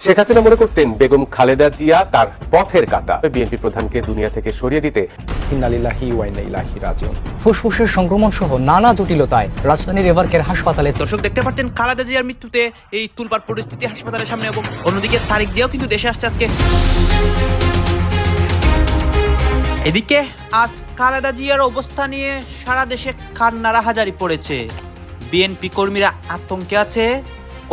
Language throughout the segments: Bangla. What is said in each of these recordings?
শেখ হাসিনা মনে করতেন বেগম খালেদা জিয়া তার পথের কাটা। বিএনপি প্রধানকে দুনিয়া থেকে সরিয়ে দিতে ফুসফুসের সংক্রমণ সহ নানা জটিলতায় রাজধানীর এভারকের হাসপাতালে দর্শক দেখতে পাচ্ছেন খালেদা জিয়ার মৃত্যুতে এই তুলবার পরিস্থিতি হাসপাতালের সামনে এবং অন্যদিকে তারিখ জিয়াও কিন্তু দেশে আসছে আজকে। এদিকে আজ খালেদা জিয়ার অবস্থা নিয়ে সারা দেশে কান্নারা হাজারি পড়েছে। বিএনপি কর্মীরা আতঙ্কে আছে।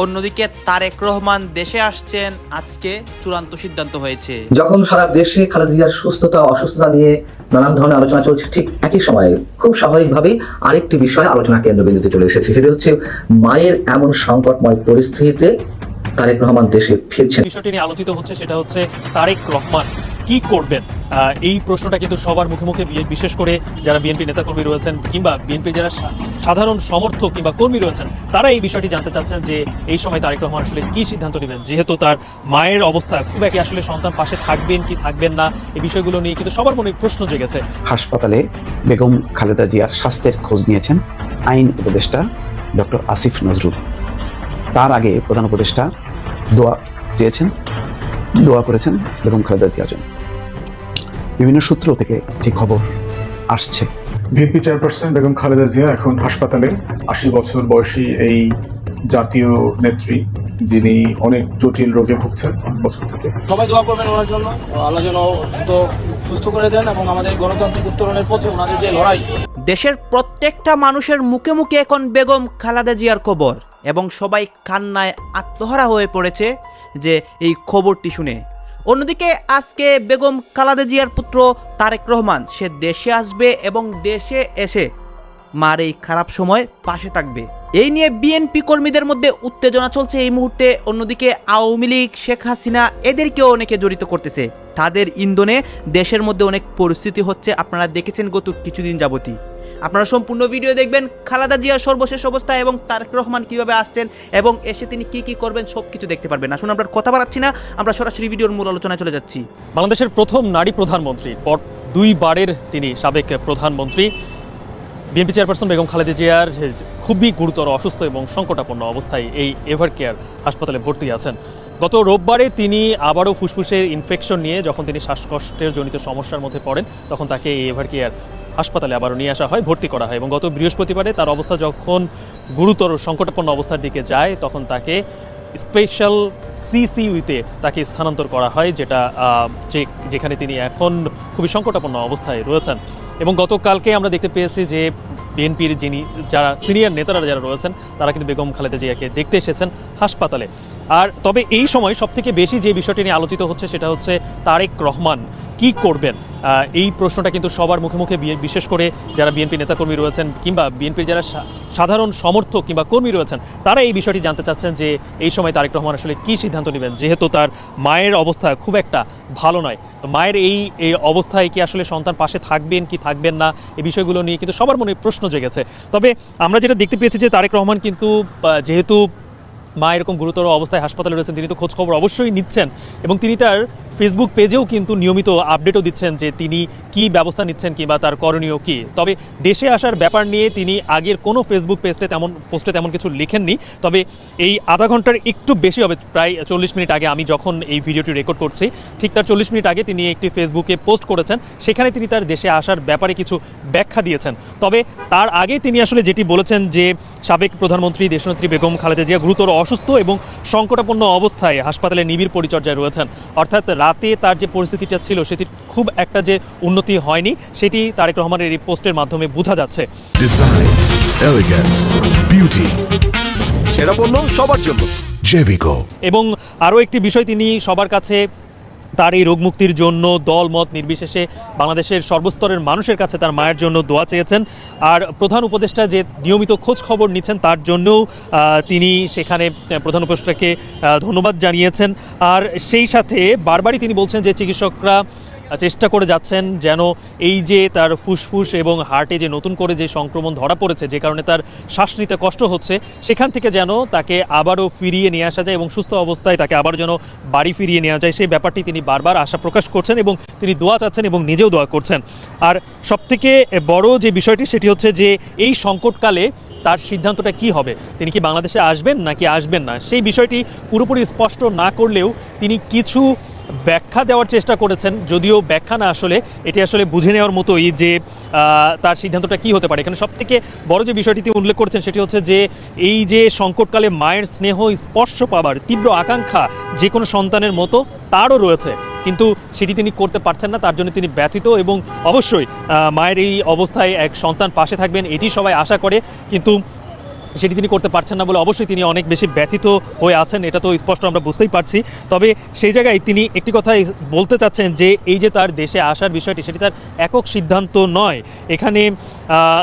অন্যদিকে তারেক রহমান দেশে আসছেন আজকে চূড়ান্ত সিদ্ধান্ত হয়েছে। যখন সারা দেশে খালেদা জিয়ার সুস্থতা অসুস্থতা নিয়ে নানান ধরনের আলোচনা চলছে ঠিক একই সময়ে খুব স্বাভাবিকভাবেই আরেকটি বিষয় আলোচনা কেন্দ্রবিন্দুতে চলে এসেছে সেটি হচ্ছে মায়ের এমন সংকটময় পরিস্থিতিতে তারেক রহমান দেশে ফিরছেন। বিষয়টি নিয়ে আলোচিত হচ্ছে সেটা হচ্ছে তারেক রহমান। কি করবেন? এই প্রশ্নটা কিন্তু সবার মুখে মুখে বিশেষ করে যারা বিএনপি নেতাকর্মী রয়েছেন কিংবা বিএনপি যারা সাধারণ সমর্থক কিংবা কর্মী রয়েছেন, তারা এই বিষয়টি জানতে চাচ্ছেন যে এই সময় তারেক রহমান আসলে কি সিদ্ধান্ত নেবেন? যেহেতু তার মায়ের অবস্থা খুব একই আসলে সন্তান পাশে থাকবেন কি থাকবেন না, এই বিষয়গুলো নিয়ে কিন্তু সবার মনে প্রশ্ন জেগেছে। হাসপাতালে বেগম খালেদা জিয়ার স্বাস্থ্যের খোঁজ নিয়েছেন আইন উপদেষ্টা ডক্টর আসিফ নজরুল। তার আগে প্রধান উপদেষ্টা দোয়া চেয়েছেন, দোয়া করেছেন বেগম খালেদা জিয়ার জন্য। বিভিন্ন সূত্র থেকে যে খবর আসছে। বিএনপি চেয়ারপারসন বেগম খালেদা জিয়া এখন হাসপাতালে। আশি বছর বয়সী এই জাতীয় নেত্রী যিনি অনেক জটিল রোগে ভুগছেন অনেক বছর থেকে। সবাই দোয়া করবেন ওনার জন্য। আল্লাহ যেন তো সুস্থ করে দেন এবং আমাদের গণতান্ত্রিক উত্তরণের পথে ওনাদের যে লড়াই। দেশের প্রত্যেকটা মানুষের মুখে মুখে এখন বেগম খালেদা জিয়ার খবর এবং সবাই কান্নায় আত্মহারা হয়ে পড়েছে যে এই খবরটি শুনে। অন্যদিকে আজকে বেগম খালেদা জিয়ার পুত্র তারেক রহমান, সে দেশে আসবে এবং দেশে এসে মার এই খারাপ সময় পাশে থাকবে। এই নিয়ে বিএনপি কর্মীদের মধ্যে উত্তেজনা চলছে এই মুহূর্তে। অন্যদিকে আওয়ামী লীগ, শেখ হাসিনা এদেরকেও অনেকে জড়িত করতেছে। তাদের ইন্ধনে দেশের মধ্যে অনেক পরিস্থিতি হচ্ছে। আপনারা দেখেছেন গত কিছুদিন যাবতী আপনারা সম্পূর্ণ ভিডিও দেখবেন। খালাদা জিয়ার সর্বশেষ অবস্থা এবং তারেক রহমান কীভাবে আসছেন এবং এসে তিনি কি কি করবেন সব কিছু দেখতে পারবেন। আসুন, আমরা কথা বাড়াচ্ছি না, আমরা সরাসরি ভিডিওর মূল আলোচনায় চলে যাচ্ছি। বাংলাদেশের প্রথম নারী প্রধানমন্ত্রী, পর দুইবারের তিনি সাবেক প্রধানমন্ত্রী। বিএনপি চেয়ারপারসন বেগম খালেদা জিয়ার খুবই গুরুতর, অসুস্থ এবং সংকটাপন্ন অবস্থায় এই এভার কেয়ার হাসপাতালে ভর্তি আছেন। গত রোববারে তিনি আবারও ফুসফুসের ইনফেকশন নিয়ে যখন তিনি শ্বাসকষ্টের জনিত সমস্যার মধ্যে পড়েন, তখন তাকে এই এভার কেয়ার হাসপাতালে আবারও নিয়ে আসা হয়, ভর্তি করা হয় এবং গত বৃহস্পতিবারে তার অবস্থা যখন গুরুতর সংকটাপন্ন অবস্থার দিকে যায়, তখন তাকে স্পেশাল সিসিউতে তাকে স্থানান্তর করা হয়, যেটা যে, যেখানে তিনি এখন খুবই সংকটাপন্ন অবস্থায় রয়েছেন। এবং গতকালকে আমরা দেখতে পেয়েছি যে বিএনপির যিনি, যারা সিনিয়র নেতারা যারা রয়েছেন, তারা কিন্তু বেগম খালেদা জিয়াকে দেখতে এসেছেন হাসপাতালে। আর তবে এই সময় সবথেকে বেশি যে বিষয়টি নিয়ে আলোচিত হচ্ছে, সেটা হচ্ছে তারেক রহমান কি করবেন? এই প্রশ্নটা কিন্তু সবার মুখে মুখে বিশেষ করে যারা বিএনপি নেতাকর্মী রয়েছেন কিংবা বিএনপির যারা সাধারণ সমর্থক কিংবা কর্মী রয়েছেন, তারা এই বিষয়টি জানতে চাচ্ছেন যে এই সময় তারেক রহমান আসলে কী সিদ্ধান্ত নেবেন? যেহেতু তার মায়ের অবস্থা খুব একটা ভালো নয়। তো মায়ের এই এই অবস্থায় কি আসলে সন্তান পাশে থাকবেন কি থাকবেন না, এই বিষয়গুলো নিয়ে কিন্তু সবার মনে প্রশ্ন জেগেছে। তবে আমরা যেটা দেখতে পেয়েছি যে তারেক রহমান কিন্তু যেহেতু মা এরকম গুরুতর অবস্থায় হাসপাতালে রয়েছেন, তিনি তো খোঁজখবর অবশ্যই নিচ্ছেন এবং তিনি তার ফেসবুক পেজেও কিন্তু নিয়মিত আপডেটও দিচ্ছেন যে তিনি কি ব্যবস্থা নিচ্ছেন কিংবা তার করণীয় কি। তবে দেশে আসার ব্যাপার নিয়ে তিনি আগের কোনো ফেসবুক পেজে তেমন পোস্টে তেমন কিছু লিখেননি। তবে এই আধা ঘণ্টার একটু বেশি হবে, প্রায় চল্লিশ মিনিট আগে আমি যখন এই ভিডিওটি রেকর্ড করছি, ঠিক তার চল্লিশ মিনিট আগে তিনি একটি ফেসবুকে পোস্ট করেছেন। সেখানে তিনি তার দেশে আসার ব্যাপারে কিছু ব্যাখ্যা দিয়েছেন। তবে তার আগে তিনি আসলে যেটি বলেছেন যে সাবেক প্রধানমন্ত্রী দেশনেত্রী বেগম খালেদা জিয়া গুরুতর অসুস্থ এবং সংকটাপন্ন অবস্থায় হাসপাতালে নিবিড় পরিচর্যায় রয়েছেন। অর্থাৎ রাতে তার যে পরিস্থিতিটা ছিল সেটি খুব একটা যে উন্নতি হয়নি সেটি তারেক রহমানের এই পোস্টের মাধ্যমে বোঝা যাচ্ছে। সেরা পণ্য সবার জন্য. এবং আরও একটি বিষয় তিনি সবার কাছে তার এই রোগমুক্তির জন্য দল মত নির্বিশেষে বাংলাদেশের সর্বস্তরের মানুষের কাছে তার মায়ের জন্য দোয়া চেয়েছেন। আর প্রধান উপদেষ্টা যে নিয়মিত খোঁজ খবর নিচ্ছেন, তার জন্যও তিনি সেখানে প্রধান উপদেষ্টাকে ধন্যবাদ জানিয়েছেন। আর সেই সাথে বারবারই তিনি বলছেন যে চিকিৎসকরা চেষ্টা করে যাচ্ছেন যেন এই যে তার ফুসফুস এবং হার্টে যে নতুন করে যে সংক্রমণ ধরা পড়েছে, যে কারণে তার শ্বাস নিতে কষ্ট হচ্ছে, সেখান থেকে যেন তাকে আবারও ফিরিয়ে নিয়ে আসা যায় এবং সুস্থ অবস্থায় তাকে আবার যেন বাড়ি ফিরিয়ে নেওয়া যায়, সেই ব্যাপারটি তিনি বারবার আশা প্রকাশ করছেন এবং তিনি দোয়া চাচ্ছেন এবং নিজেও দোয়া করছেন। আর সবথেকে বড় যে বিষয়টি, সেটি হচ্ছে যে এই সংকটকালে তার সিদ্ধান্তটা কি হবে? তিনি কি বাংলাদেশে আসবেন নাকি আসবেন না? সেই বিষয়টি পুরোপুরি স্পষ্ট না করলেও তিনি কিছু ব্যাখ্যা দেওয়ার চেষ্টা করেছেন, যদিও ব্যাখ্যা না আসলে, এটি আসলে বুঝে নেওয়ার মতোই যে তার সিদ্ধান্তটা কি হতে পারে। এখানে সব থেকে বড় যে বিষয়টি তিনি উল্লেখ করেছেন, সেটি হচ্ছে যে, এই যে সংকটকালে মায়ের স্নেহ, স্পর্শ পাবার তীব্র আকাঙ্ক্ষা যে কোনো সন্তানের মতো, তারও রয়েছে। কিন্তু সেটি তিনি করতে পারছেন না, তার জন্য তিনি ব্যথিত এবং অবশ্যই মায়ের এই অবস্থায় এক সন্তান পাশে থাকবেন, এটি সবাই আশা করে। কিন্তু সেটি তিনি করতে পারছেন না বলে অবশ্যই তিনি অনেক বেশি ব্যথিত হয়ে আছেন, এটা তো স্পষ্ট আমরা বুঝতেই পারছি। তবে সেই জায়গায় তিনি একটি কথাই বলতে চাচ্ছেন যে, এই যে তার দেশে আসার বিষয়টি, সেটি তার একক সিদ্ধান্ত নয়। এখানে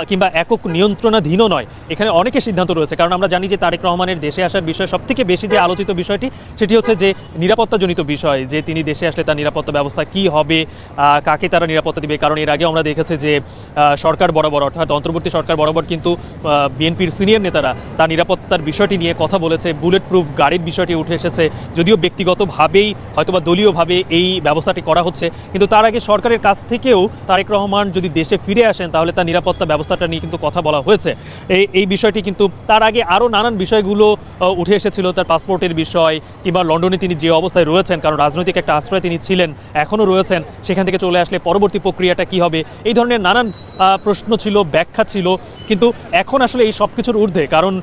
কিংবা একক নিয়ন্ত্রণাধীনও নয়। এখানে অনেকের সিদ্ধান্ত রয়েছে, কারণ আমরা জানি যে তারেক রহমানের দেশে আসার বিষয় সবথেকে বেশি যে আলোচিত বিষয়টি, সেটি হচ্ছে যে নিরাপত্তাজনিত বিষয়, যে তিনি দেশে আসলে তার নিরাপত্তা ব্যবস্থা কি হবে কাকে তারা নিরাপত্তা দিবে। কারণ এর আগে আমরা দেখেছি যে সরকার বরাবর, অর্থাৎ অন্তর্বর্তী সরকার বরাবর কিন্তু বিএনপির সিনিয়র নেতারা তার নিরাপত্তার বিষয়টি নিয়ে কথা বলেছে বুলেট প্রুফ গাড়ির বিষয়টি উঠে এসেছে। যদিও ব্যক্তিগতভাবেই, হয়তোবা দলীয়ভাবে এই ব্যবস্থাটি করা হচ্ছে, কিন্তু তার আগে সরকারের কাছ থেকেও তারেক রহমান যদি দেশে ফিরে আসেন, তাহলে তার নিরাপত্তা ব্যবস্থাটা নিয়ে কিন্তু কথা বলা হয়েছে। এই এই বিষয়টি কিন্তু তার আগে আরও নানান বিষয়গুলো উঠে এসেছিল, তার পাসপোর্টের বিষয় কিংবা লন্ডনে তিনি যে অবস্থায় রয়েছেন, কারণ রাজনৈতিক একটা আশ্রয় তিনি ছিলেন, এখনও রয়েছেন, সেখান থেকে চলে আসলে পরবর্তী প্রক্রিয়াটা কি হবে? এই ধরনের নানান প্রশ্ন ছিল, ব্যাখ্যা ছিল। কিন্তু এখন আসলে এই সব কিছুর ঊর্ধ্বে, কারণ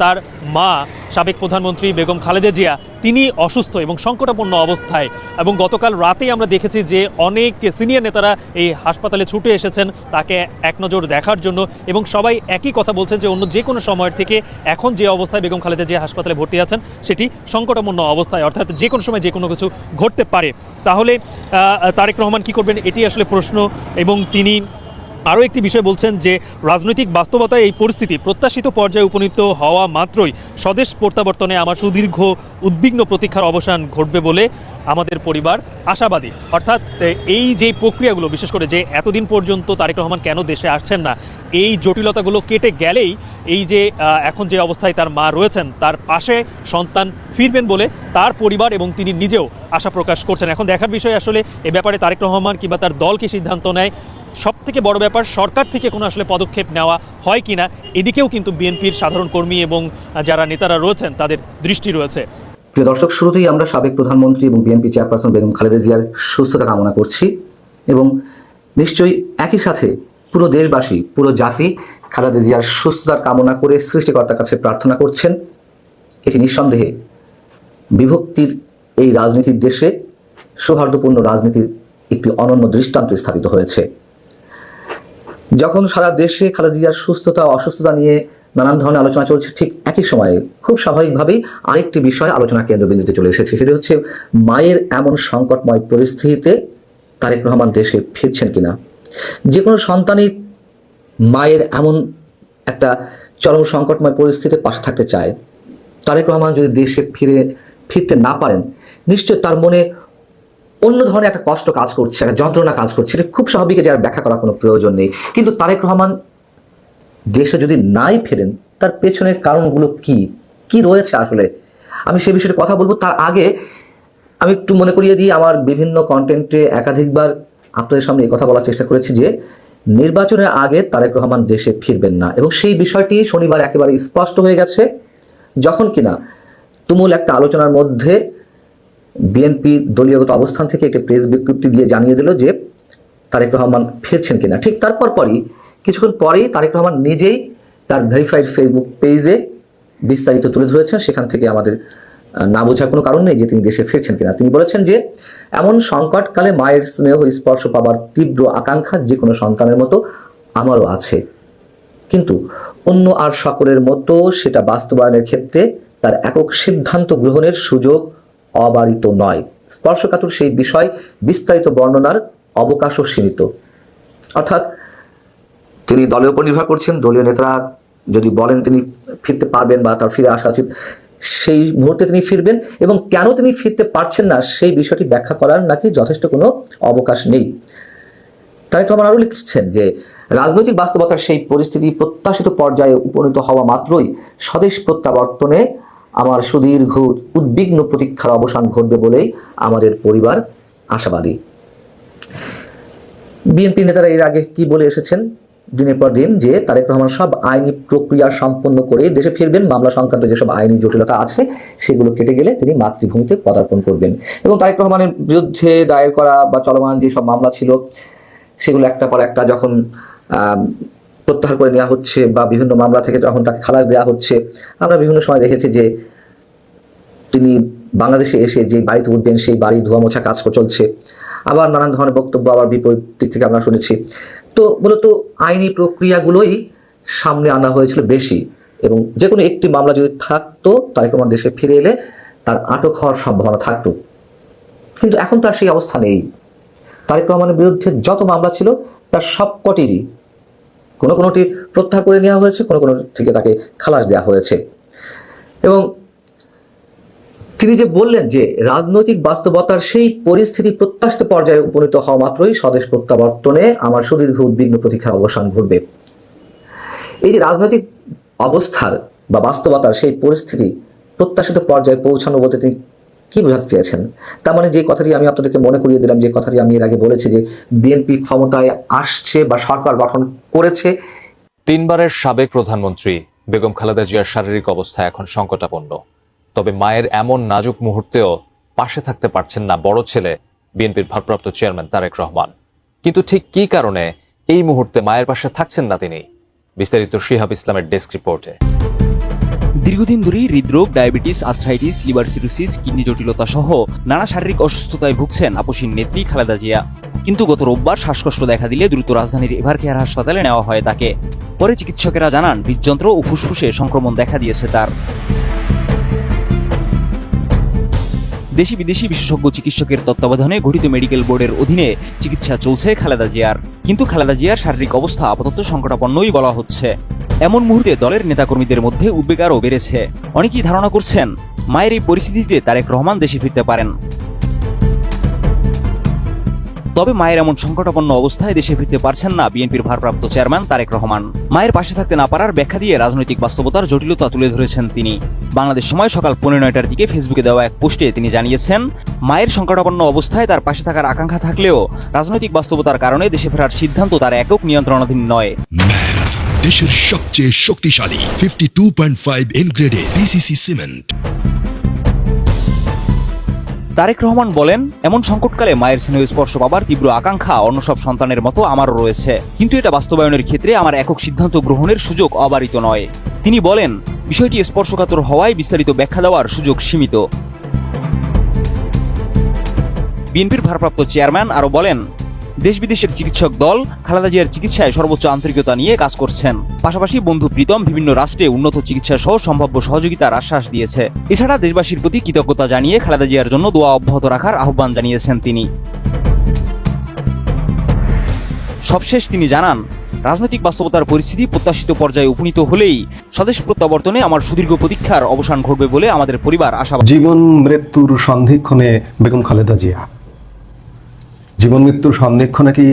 তার মা, সাবেক প্রধানমন্ত্রী বেগম খালেদা জিয়া, তিনি অসুস্থ এবং সংকটাপন্ন অবস্থায়। এবং গতকাল রাতেই আমরা দেখেছি যে অনেক সিনিয়র নেতারা এই হাসপাতালে ছুটে এসেছেন তাকে এক নজর দেখার জন্য এবং সবাই একই কথা বলছেন যে অন্য যে কোনো সময়ের থেকে এখন যে অবস্থায় বেগম খালেদা জিয়া হাসপাতালে ভর্তি আছেন, সেটি সংকটাপন্ন অবস্থায়, অর্থাৎ যে কোনো সময় যে কোনো কিছু ঘটতে পারে। তাহলে তারেক রহমান কি করবেন, এটি আসলে প্রশ্ন এবং তিনি আরও একটি বিষয় বলছেন যে রাজনৈতিক বাস্তবতায় এই পরিস্থিতি প্রত্যাশিত পর্যায়ে উপনীত হওয়া মাত্রই স্বদেশ প্রত্যাবর্তনে আমার সুদীর্ঘ উদ্বিগ্ন প্রতীক্ষার অবসান ঘটবে বলে আমাদের পরিবার আশাবাদী। অর্থাৎ এই যে প্রক্রিয়াগুলো, বিশেষ করে যে এতদিন পর্যন্ত তারেক রহমান কেন দেশে আসছেন না, এই জটিলতাগুলো কেটে গেলেই এই যে এখন যে অবস্থায় তার মা রয়েছেন, তার পাশে সন্তান ফিরবেন বলে তার পরিবার এবং তিনি নিজেও আশা প্রকাশ করছেন। এখন দেখার বিষয় আসলে এ ব্যাপারে তারেক রহমান কিংবা তার দল কি সিদ্ধান্ত নেয় সব থেকে বড় ব্যাপার, সরকার থেকে কোনো আসলে পদক্ষেপ নেওয়া হয় কিনা, এদিকেও কিন্তু বিএনপির সাধারণ কর্মী এবং যারা নেতারা রয়েছেন, তাদের দৃষ্টি রয়েছে। প্রিয় দর্শক, শুরুতেই আমরা সাবেক প্রধানমন্ত্রী এবং বিএনপি চেয়ারপারসন বেগম খালেদা জিয়ার সুস্থতা কামনা করছি এবং নিশ্চয়ই একই সাথে পুরো দেশবাসী, পুরো জাতি খালেদা জিয়ার সুস্থতার কামনা করে সৃষ্টিকর্তার কাছে প্রার্থনা করছেন। এটি নিঃসন্দেহে বিভক্তির এই রাজনীতির দেশে সৌহার্দ্যপূর্ণ রাজনীতির একটি অনন্য দৃষ্টান্ত স্থাপিত হয়েছে। যখন সারা দেশে খালেদা জিয়ার সুস্থতা, অসুস্থতা নিয়ে নানান ধরনের আলোচনা চলছে, ঠিক একই সময়ে খুব স্বাভাবিকভাবেই আরেকটি বিষয় আলোচনা কেন্দ্রবিন্দুতে চলে এসেছে, সেটি হচ্ছে মায়ের এমন সংকটময় পরিস্থিতিতে তারেক রহমান দেশে ফিরছেন কিনা? যে কোনো সন্তানই মায়ের এমন একটা চরম সংকটময় পরিস্থিতিতে পাশে থাকতে চায়। তারেক রহমান যদি দেশে ফিরে, ফিরতে না পারেন, নিশ্চয় তার মনে অন্য ধরনের একটা কষ্ট কাজ করছে, একটা যন্ত্রণা কাজ করছে, এটা খুব স্বাভাবিক যে আর ব্যাখ্যা করার কোনো প্রয়োজন নেই। কিন্তু তারেক রহমান দেশে যদি নাই ফেরেন, তার পেছনের কারণগুলো কি? কি রয়েছে আসলে? আমি সে বিষয়ে কথা বলব। তার আগে আমি একটু মনে করিয়ে দিই, আমার বিভিন্ন কন্টেন্টে একাধিকবার আপনাদের সামনে এই কথা বলার চেষ্টা করেছি যে, নির্বাচনের আগে তারেক রহমান দেশে ফিরবেন না। এবং সেই বিষয়টি শনিবার একেবারে স্পষ্ট হয়ে গেছে। যখন কিনা তুমুল একটা আলোচনার মধ্যে বিএনপি দলীয়গত অবস্থান থেকে একটি প্রেস বিজ্ঞপ্তি দিয়ে জানিয়ে দিল যে তারেক রহমান ফিরছেন কিনা। ঠিক তারপর পরই কিছুক্ষণ পরেই তারেক রহমান নিজেই তার ভেরিফাইড ফেসবুক পেজে বিস্তারিত তুলে ধরেছেন। সেখান থেকে আমাদের না বোঝার কোনো কারণ নেই যে তিনি দেশে ফিরছেন কিনা। তিনি বলেছেন যে, এমন সংকটকালে মায়ের স্নেহ, স্পর্শ পাবার তীব্র আকাঙ্ক্ষা যে কোনো সন্তানের মতো আমারও আছে। কিন্তু অন্য আর সকলের মতো সেটা বাস্তবায়নের ক্ষেত্রে তার একক সিদ্ধান্ত গ্রহণের সুযোগ অবারিত নয়। স্পর্শকাতর সেই বিষয় বিস্তারিত বর্ণনার অবকাশও সীমিত। অর্থাৎ তিনি দলের উপর নির্ভর করছেন, দলীয় নেতারা যদি বলেন তিনি ফিরতে পারবেন বা তার ফিরে আসা উচিত, সেই মুহূর্তে তিনি ফিরবেন এবং কেন তিনি ফিরতে পারছেন না, সেই বিষয়টি ব্যাখ্যা করার নাকি যথেষ্ট কোনো অবকাশ নেই। তারেক রহমান আরও লিখছেন যে, রাজনৈতিক বাস্তবতার সেই পরিস্থিতি প্রত্যাশিত পর্যায়ে উপনীত হওয়া মাত্রই স্বদেশ প্রত্যাবর্তনে আমার সুদীর্ঘ উদ্বিগ্ন প্রতীক্ষার অবসান ঘটবে বলেই আমাদের পরিবার আশাবাদী। বিএনপি নেতারা এর আগে কি বলে এসেছেন? দিনের পর দিন যে তারেক রহমান সব আইনি প্রক্রিয়া সম্পন্ন করে দেশে ফিরবেন, মামলা সংক্রান্ত যেসব আইনি জটিলতা আছে সেগুলো কেটে গেলে তিনি মাতৃভূমিতে পদার্পণ করবেন। এবং তারেক রহমানের বিরুদ্ধে দায়ের করা বা চলমান যেসব মামলা ছিল, সেগুলো একটা পর একটা যখন প্রত্যাহার করে নেওয়া হচ্ছে বা বিভিন্ন মামলা থেকে যখন তাকে খালাস দেওয়া হচ্ছে, আমরা বিভিন্ন সময় দেখেছি যে তিনি বাংলাদেশে এসে যে বাড়িতে উঠবেন, সেই বাড়ি ধোয়া মোছা কাজ চলছে। আবার নানান ধরনের বক্তব্য আবার বিপরীত দিক থেকে আমরা শুনেছি। তো মূলত আইনি প্রক্রিয়াগুলোই সামনে আনা হয়েছিল বেশি এবং যে কোনো একটি মামলা যদি থাকতো তারেক রহমান দেশে ফিরে এলে তার আটক হওয়ার সম্ভাবনা থাকতো। কিন্তু এখন তার সেই অবস্থা নেই। তারেক রহমানের বিরুদ্ধে যত মামলা ছিল, তার সবকটিরই কোনো কোনোটি প্রত্যাহার করে নেওয়া হয়েছে, কোনো কোনো থেকে তাকে খালাস দেওয়া হয়েছে। এবং তিনি যে বললেন যে রাজনৈতিক বাস্তবতার সেই পরিস্থিতি প্রত্যাশিত পর্যায়ে উপনীত হওয়া মাত্রই স্বদেশ প্রত্যাবর্তনে আমার সুদীর্ঘ উদ্বিগ্ন প্রতীক্ষার অবসান ঘটবে। এই যে রাজনৈতিক অবস্থার বা বাস্তবতার সেই পরিস্থিতি প্রত্যাশিত পর্যায়ে পৌঁছানো বলতে তিনি কি বোঝাতে চেয়েছেন? তার মানে যে কথাটি আমি আপনাদেরকে মনে করিয়ে দিলাম, যে কথাটি আমি এর আগে বলেছি যে বিএনপি ক্ষমতায় আসছে বা সরকার গঠন করেছে। তিনবারের সাবেক প্রধানমন্ত্রী বেগম খালেদা জিয়ার শারীরিক অবস্থা এখন সংকটাপন্ন। তবে মায়ের এমন নাজুক মুহূর্তেও পাশে থাকতে পারছেন না বড় ছেলে বিএনপির ভারপ্রাপ্ত চেয়ারম্যান তারেক রহমান। কিন্তু ঠিক কি কারণে এই মুহূর্তে মায়ের পাশে থাকছেন না তিনি? বিস্তারিত শিহাব ইসলামের ডেস্ক রিপোর্টে। দীর্ঘদিন ধরেই হৃদরোগ, diabetes, arthritis, liver cirrhosis, kidney জটিলতা সহ নানা শারীরিক অসুস্থতায় ভুগছেন আপসীর নেত্রী খালেদা জিয়া। কিন্তু গত রোববার শ্বাসকষ্ট দেখা দিলে দ্রুত রাজধানীর এভার কেয়ার হাসপাতালে নেওয়া হয় তাকে। পরে চিকিৎসকেরা জানান, হৃদযন্ত্র ও ফুসফুসে সংক্রমণ দেখা দিয়েছে তার। দেশি বিদেশি বিশেষজ্ঞ চিকিৎসকের তত্ত্বাবধানে গঠিত মেডিকেল বোর্ডের অধীনে চিকিৎসা চলছে খালেদা জিয়ার। কিন্তু খালেদা জিয়ার শারীরিক অবস্থা আপাতত সংকটাপন্নই বলা হচ্ছে। এমন মুহূর্তে দলের নেতাকর্মীদের মধ্যে উদ্বেগ আরও বেড়েছে। অনেকেই ধারণা করছেন, মায়ের এই পরিস্থিতিতে তারেক রহমান দেশে ফিরতে পারেন। তবে মায়ের এমন সংকটাপন্ন অবস্থায় দেশে ফিরতে পারছেন না বিএনপির ভারপ্রাপ্ত চেয়ারম্যান তারেক রহমান। মায়ের পাশে থাকতে না পারার ব্যাখ্যা দিয়ে রাজনৈতিক বাস্তবতার জটিলতা তুলে ধরেছেন তিনি। বাংলাদেশ সময় সকাল পনেরো নয়টার দিকে ফেসবুকে দেওয়া এক পোস্টে তিনি জানিয়েছেন, মায়ের সংকটাপন্ন অবস্থায় তার পাশে থাকার আকাঙ্ক্ষা থাকলেও রাজনৈতিক বাস্তবতার কারণে দেশে ফেরার সিদ্ধান্ত তার একক নিয়ন্ত্রণাধীন নয়। দেশের সবচেয়ে শক্তিশালী ফিফটি টু পয়েন্ট ফাইভ এনগ্রেডে পিসিসি সিমেন্ট তারেক রহমান বলেন, এমন সংকটকালে মায়ের স্নেহ স্পর্শ পাবার তীব্র আকাঙ্ক্ষা অন্য সব সন্তানের মতো আমারও রয়েছে। কিন্তু এটা বাস্তবায়নের ক্ষেত্রে আমার একক সিদ্ধান্ত গ্রহণের সুযোগ অবারিত নয়। তিনি বলেন, বিষয়টি স্পর্শকাতর হওয়ায় বিস্তারিত ব্যাখ্যা দেওয়ার সুযোগ সীমিত। বিএনপির ভারপ্রাপ্ত চেয়ারম্যান আরও বলেন দেশ বিদেশের চিকিৎসক দল খালেদা জিয়ার চিকিৎসায় সর্বোচ্চ আন্তরিকতা নিয়ে কাজ করছেন। পাশাপাশি বন্ধু প্রীতম বিভিন্ন রাষ্ট্রে উন্নত চিকিৎসা সহ সম্ভাব্য সহযোগিতার আশ্বাস দিয়েছে। এছাড়া দেশবাসীর প্রতি কৃতজ্ঞতা জানিয়ে খালেদা জিয়ার জন্য দোয়া অব্যাহত রাখার আহ্বান জানিয়েছেন তিনি। সবশেষ তিনি জানান, রাজনৈতিক বাস্তবতার পরিস্থিতি প্রত্যাশিত পর্যায়ে উপনীত হলেই স্বদেশ প্রত্যাবর্তনে আমার সুদীর্ঘ প্রতীক্ষার অবসান ঘটবে বলে আমাদের পরিবার আশা জীবন, মৃত্যুর সন্ধিক্ষণে বেগম খালেদা জিয়া। জীবন মৃত্যুর সন্ধিক্ষণে কি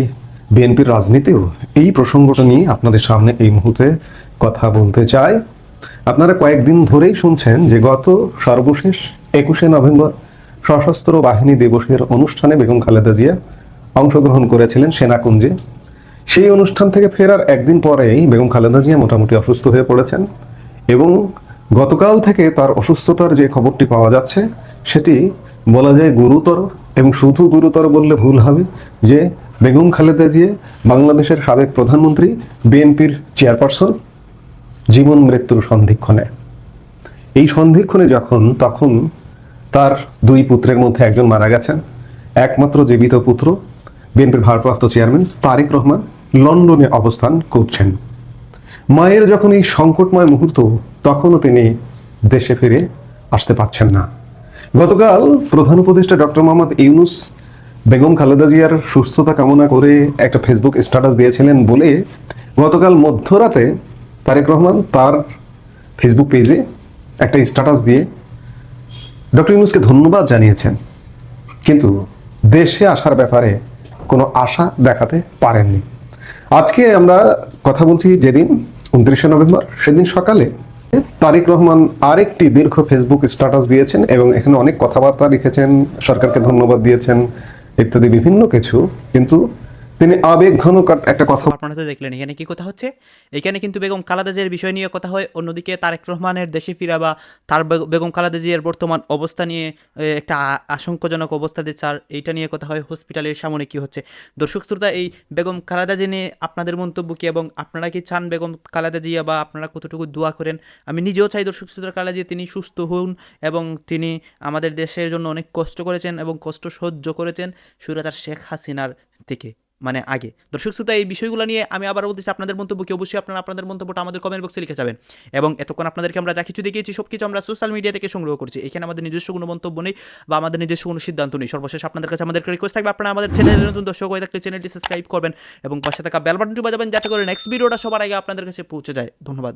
বিএনপির রাজনীতিও? এই প্রসঙ্গটা নিয়ে আপনাদের সামনে এই মুহূর্তে কথা বলতে চাই। আপনারা কয়েকদিন ধরেই শুনছেন যে গত সর্বশেষ একুশে নভেম্বর সশস্ত্র বাহিনী দিবসের অনুষ্ঠানে বেগম খালেদা জিয়া অংশগ্রহণ করেছিলেন সেনাকুঞ্জে। সেই অনুষ্ঠান থেকে ফেরার একদিন পরেই বেগম খালেদা জিয়া মোটামুটি অসুস্থ হয়ে পড়েছেন এবং গতকাল থেকে তার অসুস্থতার যে খবরটি পাওয়া যাচ্ছে, সেটি বলা যায় গুরুতর এবং শুধু গুরুতর বললে ভুল হবে যে বেগম খালেদা জিয়া বাংলাদেশের সাবেক প্রধানমন্ত্রী, বিএনপির চেয়ারপারসন, জীবন মৃত্যুর সন্ধিক্ষণে। এই সন্ধিক্ষণে যখন, তখন তার দুই পুত্রের মধ্যে একজন মারা গেছেন, একমাত্র জীবিত পুত্র, বিএনপির ভারপ্রাপ্ত চেয়ারম্যান তারেক রহমান লন্ডনে অবস্থান করছেন। মায়ের যখন এই সংকটময় মুহূর্ত, তখনও তিনি দেশে ফিরে আসতে পারছেন না। গতকাল প্রধান উপদেষ্টা ডক্টর মোহাম্মদ ইউনুস বেগম খালেদা জিয়ার সুস্থতা কামনা করে একটা ফেসবুক স্ট্যাটাস দিয়েছিলেন বলে গতকাল মধ্যরাতে তারেক রহমান তার ফেসবুক পেজে একটা স্ট্যাটাস দিয়ে ডক্টর ইউনুসকে ধন্যবাদ জানিয়েছেন। কিন্তু দেশে আসার ব্যাপারে কোনো আশা দেখাতে পারেননি। আজকে আমরা কথা বলছি যেদিন উনত্রিশে নভেম্বর, সেদিন সকালে তারেক রহমান আরেকটি দীর্ঘ ফেসবুক স্ট্যাটাস দিয়েছেন এবং এখানে অনেক কথাবার্তা লিখেছেন, সরকারকে ধন্যবাদ দিয়েছেন, ইত্যাদি বিভিন্ন কিছু। কিন্তু তিনি আবেগ ঘন একটা কথা আপনারা তো দেখলেন, এখানে কি কথা হচ্ছে? এখানে কিন্তু বেগম খালেদা জিয়ার বিষয় নিয়ে কথা হয়। অন্যদিকে তারেক রহমানের দেশে ফিরা বা তার বেগম খালেদা জিয়ার বর্তমান অবস্থা নিয়ে একটা আশঙ্কাজনক অবস্থা দিচ্ছে আর এইটা নিয়ে কথা হয় হসপিটালের সামনে কি হচ্ছে। দর্শক শ্রোতা, এই বেগম খালেদা জি নিয়ে আপনাদের মন্তব্য কি এবং আপনারা কি চান বেগম খালেদা জিয়া বা আপনারা কতটুকু দোয়া করেন? আমি নিজেও চাই দর্শক শ্রোতা খালেদা তিনি সুস্থ হন এবং তিনি আমাদের দেশের জন্য অনেক কষ্ট করেছেন এবং কষ্ট সহ্য করেছেন সুরাচার শেখ হাসিনার থেকে মানে আগে। দর্শক শ্রোতা, এই বিষয়গুলো নিয়ে আমি আবার বলতেছি, আপনাদের মন্তব্য কি? অবশ্যই আপনারা আপনাদের মন্তব্যটা আমাদের কমেন্ট বক্সে লিখে যাবেন। এবং এতক্ষণ আপনাদেরকে আমরা যা কিছু দেখিয়েছি সব কিছু আমরা সোশ্যাল মিডিয়া থেকে সংগ্রহ করছি। এখানে আমাদের নিজস্ব কোনো মন্তব্য নেই বা আমাদের নিজস্ব কোনো সিদ্ধান্ত নেই। সর্বশেষ আপনাদের কাছে আমাদের রিকোয়েস্ট থাকবে, আপনারা আমাদের চ্যানেলের নতুন দর্শক হয়ে থাকলে চ্যানেলটি সাবস্ক্রাইব করবেন এবং পাশে থাকা বেল বাটনটি বাজাবেন, যাতে করে নেক্সট ভিডিওটা সবার আগে আপনাদের কাছে পৌঁছে যায়। ধন্যবাদ।